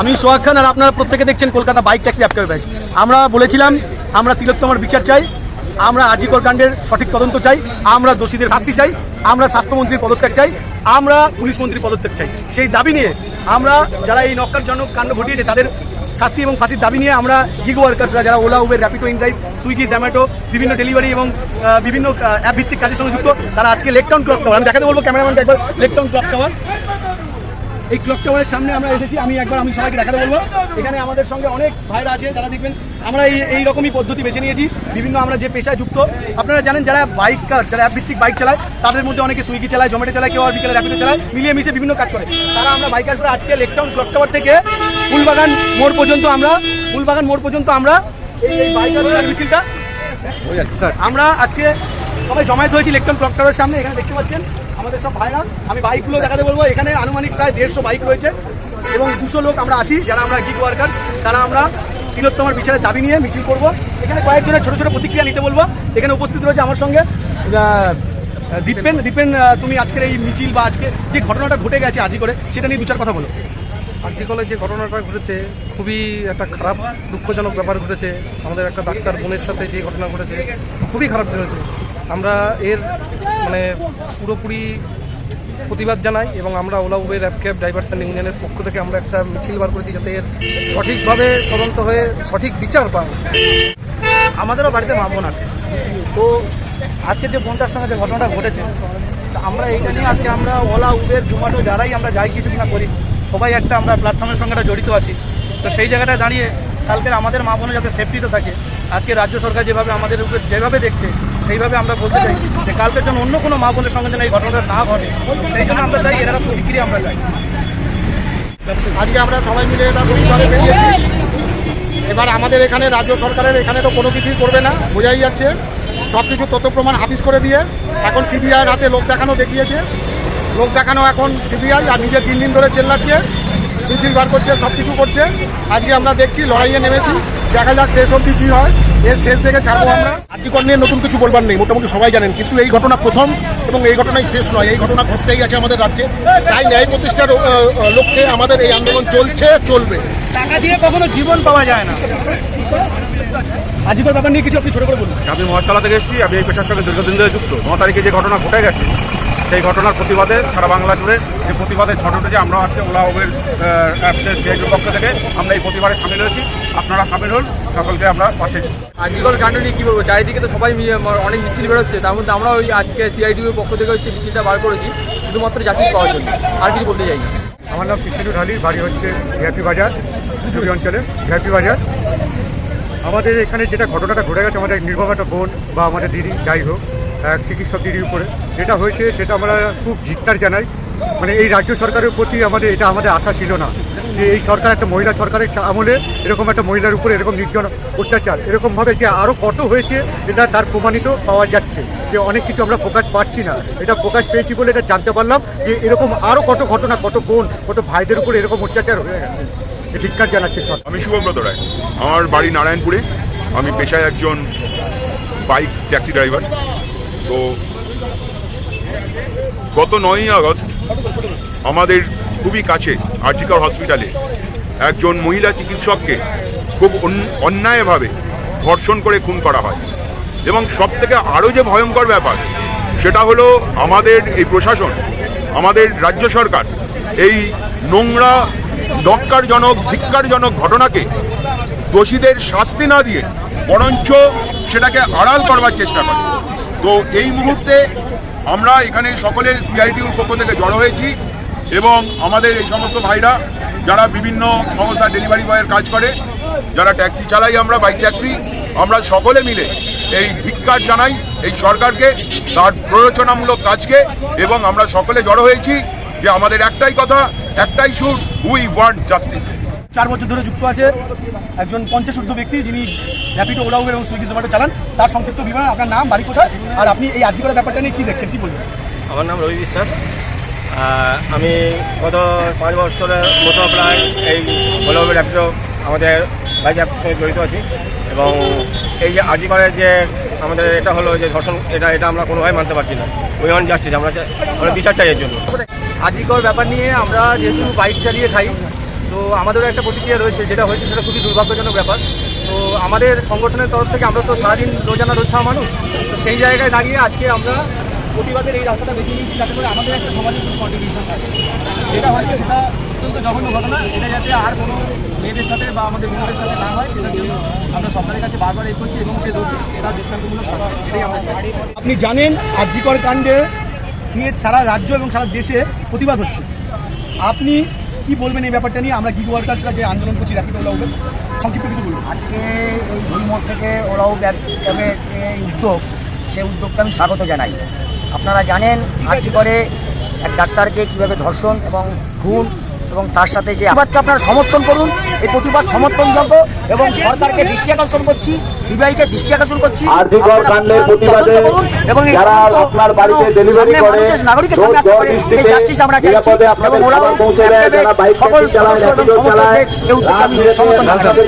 আমি সোহাগ খান আর আপনারা প্রত্যেকে দেখছেন কলকাতা বাইক ট্যাক্সি অ্যাপকার ব্যাচ। আমরা বলেছিলাম, আমরা তিলোত্তমার বিচার চাই, আমরা আজিকর কাণ্ডের সঠিক তদন্ত চাই, আমরা দোষীদের শাস্তি চাই, আমরা স্বাস্থ্যমন্ত্রীর পদত্যাগ চাই, আমরা পুলিশ মন্ত্রীর পদত্যাগ চাই। সেই দাবি নিয়ে আমরা যারা এই নক্কারজনক কাণ্ড ঘটিয়েছে, তাদের শাস্তি এবং ফাঁসির দাবি নিয়ে আমরা গিগ ওয়ার্কার্সরা যারা ওলা উবের র্যাপিডো ইনড্রাইভ সুইগি জোম্যাটো বিভিন্ন ডেলিভারি এবং বিভিন্ন অ্যাপ ভিত্তিক কাজের সঙ্গে যুক্ত, তারা আজকে লেকটাউন ক্লক টাওয়ার, আমি দেখাতে বলব ক্যামেরাম্যানকে একবার লেকটাউন ক্লক টাওয়ার। এই ক্লক টাওয়ারের সামনে আমরা এসেছি। আমি একবার আমি সবাইকে দেখাতে বলব। এখানে আমাদের সঙ্গে অনেক ভাইরা আছে যারা দেখবেন আমরা এই এই রকমই পদ্ধতি বেছে নিয়েছি। বিভিন্ন আমরা যে পেশায় যুক্ত আপনারা জানেন যারা বাইকার যারা অ্যাপ ভিত্তিক বাইক চালায় তাদের মধ্যে অনেকে সুইগি চালায় জোম্যাটো চালায় কেউ আর বিকেলে র্যাপিডো চালায় মিলিয়ে মিশে বিভিন্ন কাজ করে। তারা আমরা বাইকার্সরা আজকে লেকটাউন ক্লক টাওয়ার থেকে ফুলবাগান মোড় পর্যন্ত আমরা ফুলবাগান মোড় পর্যন্ত আমরা এই এই বাইকার মিছিলটা আমরা আজকে সবাই জমায়েত হয়েছি ইলেকট্রন ক্লক টাওয়ারের সামনে। এখানে দেখতে পাচ্ছেন আমাদের সব ভাইরা আমি বাইকগুলো দেখাতে বলব। এখানে আনুমানিক প্রায় দেড়শো বাইক রয়েছে এবং দুশো লোক আমরা আছি, যারা আমরা গিগ ওয়ার্কার্স তারা আমরা তিলোত্তমার বিচারের দাবি নিয়ে মিছিল করব। এখানে কয়েকজনের ছোট ছোট প্রতিক্রিয়া নিতে বলব। এখানে উপস্থিত রয়েছে আমার সঙ্গে দীপেন। দীপেন তুমি আজকের এই মিছিল বা আজকে যে ঘটনাটা ঘটে গেছে আজি করে, সেটা নিয়ে দু চার কথা বলো। আর্জিকলে যে ঘটনাটা ঘটেছে, খুবই একটা খারাপ, দুঃখজনক ব্যাপার ঘটেছে। আমাদের একটা ডাক্তার বোনের সাথে যে ঘটনা ঘটেছে, খুবই খারাপ ঘটেছে। আমরা এর মানে পুরোপুরি প্রতিবাদ জানাই এবং আমরা Ola Uber app cab drivers and ইউনিয়নের পক্ষ থেকে আমরা একটা মিছিল বার করেছি যাতে এর সঠিকভাবে তদন্ত হয়ে সঠিক বিচার পায় আমাদেরও বাড়িতে মা বোন আছে। তো আজকে যে বোনটার সঙ্গে যে ঘটনাটা ঘটেছে আমরা এইটা নিয়ে আজকে আমরা ওলা উবের জোম্যাটো যারাই আমরা যাই কিছু কিনা করি, সবাই একটা আমরা প্ল্যাটফর্মের সঙ্গে জড়িত আছি। তো সেই জায়গাটায় দাঁড়িয়ে কালকের আমাদের মা বোনে যাতে সেফটিতে থাকে, আজকে রাজ্য সরকার যেভাবে আমাদের উপরে যেভাবে দেখছে সেইভাবে আমরা বলতে চাই যে কালকের জন্য অন্য কোনো মা বোনের সঙ্গে যেন এই ঘটনাটা না ঘটে, সেই জন্য আমরা চাই এরা প্রতিক্রিয়া আমরা চাই। আজকে আমরা সবাই মিলে এটা পরিবারে বেরিয়েছি। এবার আমাদের এখানে রাজ্য সরকারের এখানে তো কোনো কিছুই করবে না, বোঝাই যাচ্ছে। সব কিছু তথ্য প্রমাণ হাফিস করে দিয়ে এখন সিবিআইয়ের হাতে লোক দেখানো দেখিয়েছে। লোক দেখানো এখন সিবিআই আর নিজে তিন দিন ধরে চেল্লাচ্ছে, মিছিল বার করছে সব কিছু করছে। আজকে আমরা দেখছি, লড়াইয়ে নেমেছি। দেখা যাক শেষ অবধি কী হয়। এর শেষ দেখে ছাড়বো আমরা। আর্যিকর নিয়ে নতুন কিছু বলবার নেই মোটামুটি সবাই জানেন কিন্তু এই ঘটনা প্রথম এবং এই ঘটনাই শেষ নয়। এই ঘটনা ঘটতেই আছে আমাদের রাজ্যে। তাই ন্যায় প্রতিষ্ঠার লক্ষ্যে আমাদের এই আন্দোলন চলছে চলবে। টাকা দিয়ে কখনো জীবন পাওয়া যায় না। আজিকর ব্যাপার নিয়ে কিছু আপনি ছোট করে বলুন। আমি মহাশালা থেকে এসেছি আমি এই পেশার সঙ্গে দীর্ঘদিন ধরে যুক্ত। ন তারিখে যে ঘটনা ঘটে গেছে সেই ঘটনার প্রতিবাদে সারা বাংলা জুড়ে যে প্রতিবাদে ছট উঠেছে আমরা আজকে ওলা উবের অ্যাপসের সিআইটির পক্ষ থেকে আমরা এই প্রতিবাদে সামিল হয়েছি। আপনারা সামিল হন সকলকে আমরা পাচ্ছি। আর্জিকল কাণ্ড নিয়ে কী বলব চারিদিকে তো সবাই অনেক মিছিল বেরোচ্ছে তার মধ্যে আমরা ওই আজকে সিআইডির পক্ষ থেকে হচ্ছে মিছিলটা বার করেছি শুধুমাত্র জাস্টিস পাওয়ার জন্য আর কিছু বলতে চাই না। আমার নাম কৃষ্ণুর আলী বাড়ি হচ্ছে ভিআইপি বাজার চুরি অঞ্চলে ভিআইপি বাজার। আমাদের এখানে যেটা ঘটনাটা ঘটে গেছে আমাদের নির্ভর একটা বোন বা আমাদের দিদি যাই হোক এক চিকিৎসক দিদির উপরে। যেটা হয়েছে, সেটা আমরা খুব ধিক্কার জানাই। মানে এই রাজ্য সরকারের প্রতি আমাদের, এটা আমাদের আশা ছিল না। যে এই সরকার একটা মহিলা সরকারের আমলে এরকম একটা মহিলার উপরে এরকম নির্জন অত্যাচার। এরকমভাবে যে আরও কত হয়েছে, এটা তার প্রমাণিত পাওয়া যাচ্ছে। যে অনেক কিছু আমরা প্রকাশ পাচ্ছি না। এটা প্রকাশ পেয়েছি বলে এটা জানতে পারলাম যে এরকম আরও কত ঘটনা, কত বোন, কত ভাইদের উপরে এরকম অত্যাচার হয়ে গেছে। ধিক্কার জানাচ্ছে আমি শুভব্রত রায়। আমার বাড়ি নারায়ণপুরে। আমি পেশায় একজন বাইক ট্যাক্সি ড্রাইভার। তো গত নয়ই আগস্ট আমাদের খুবই কাছে, আর্জিকর হসপিটালে একজন মহিলা চিকিৎসককে খুব অন্যায়ভাবে ধর্ষণ করে খুন করা হয়। এবং সব থেকে আরও যে ভয়ঙ্কর ব্যাপার, সেটা হলো আমাদের এই প্রশাসন, আমাদের রাজ্য সরকার এই নোংরা নক্কারজনক ধিক্কারজনক ঘটনাকে দোষীদের শাস্তি না দিয়ে বরঞ্চ সেটাকে আড়াল করবার চেষ্টা করে। তো এই মুহূর্তে আমরা এখানে সকলে সিআইটিউর পক্ষ থেকে জড়ো হয়েছি এবং আমাদের এই সমস্ত ভাইরা যারা বিভিন্ন সংস্থা ডেলিভারি বয়ের কাজ করে, যারা ট্যাক্সি চালাই আমরা, বাইক ট্যাক্সি, আমরা সকলে মিলে এই ধিক্কার জানাই এই সরকারকে, তার প্ররোচনামূলক কাজকে এবং আমরা সকলে জড়ো হয়েছি যে আমাদের একটাই কথা, একটাই সুর উই ওয়ান্ট জাস্টিস চার বছর ধরে যুক্ত আছে একজন পঞ্চাশ ব্যক্তি যিনি র্যাপিডো ওলা উবের এবং সুইগি জোম্যাটো চালান। তার সংক্ষিপ্ত বিবরণ আপনার নাম বাড়ি কোথায় আর আপনি এই আর্জি করার ব্যাপারটা নিয়ে কি দেখছেন? কি বলবেন? আমার নাম রবি বিশ্বাস। আমি গত পাঁচ বছরের মতো প্রায় এই ওলা উবের আমাদের বাইক অ্যাপসের সঙ্গে জড়িত আছি এবং এই যে আজিকালের যে আমাদের এটা হলো যে ধর্ষণ এটা এটা আমরা কোনোভাবে মানতে পারছি না। উই ওয়ান জাস্টিস আমরা চাই- আমরা বিচার চাই এর জন্য। আজিকর ব্যাপার নিয়ে আমরা যেহেতু বাইক চালিয়ে খাই তো আমাদেরও একটা প্রতিক্রিয়া রয়েছে, যেটা হয়েছে সেটা খুবই দুর্ভাগ্যজনক ব্যাপার। তো আমাদের সংগঠনের তরফ থেকে আমরা তো সারাদিন রোজানা রোজ খাওয়া মানুষ, তো সেই জায়গায় দাঁড়িয়ে আজকে আমরা প্রতিবাদের এই রাস্তাটা বেছে নিয়েছি যাতে করে আমাদের একটা সমাজের কিছু কন্ট্রিবিউশন থাকে। যেটা হয়েছে সেটা অত্যন্ত জঘন্য ঘটনা, এটা যাতে আর কোনো মেয়েদের সাথে বা আমাদের বোনদের সাথে না হয়, সেটার জন্য আমরা সরকারের কাছে বারবার এ করছি এবং যে দোষী, এটা দৃষ্টান্তমূলক এটাই আমরা আপনি জানেন আরজিকর কাণ্ডে নিয়ে সারা রাজ্য এবং সারা দেশে প্রতিবাদ হচ্ছে। আপনি কি বলবেন এই ব্যাপারটা নিয়ে? আমরা গিগ ওয়ার্কার্সরা যে আন্দোলন করছি র্যাপিড উঠবেন সংক্ষিপ্ত কিছু বলুন। আজকে এই ভুলমোড় থেকে ওরাও ক্যাবের যে উদ্যোগ সেই উদ্যোগকে আমি স্বাগত জানাই। আপনারা জানেন আজকে করে এক ডাক্তারকে কীভাবে ধর্ষণ এবং খুন এবং তার সাথে যে প্রতিবাদকে আপনারা সমর্থন করুন এই প্রতিবাদ সমর্থনযোগ্য এবং সরকারকে দৃষ্টি আকর্ষণ করছি সিবিআইকে দৃষ্টি আকর্ষণ করছি। এবং এই যারা তদন্ত আপনার বাড়িতে যেন ডেলিভারি সামনে করে, মানুষের নাগরিকের সামনে আসতে পারে, সেই জাস্টিস আমরা চাইছি এবং ওরাও খাবার পৌঁছে দেয়, ক্যাবে যারা বাইক সকল সদস্য এবং সমর্থকদের এই উদ্যোগকে আমি সমর্থন জানাই কাছে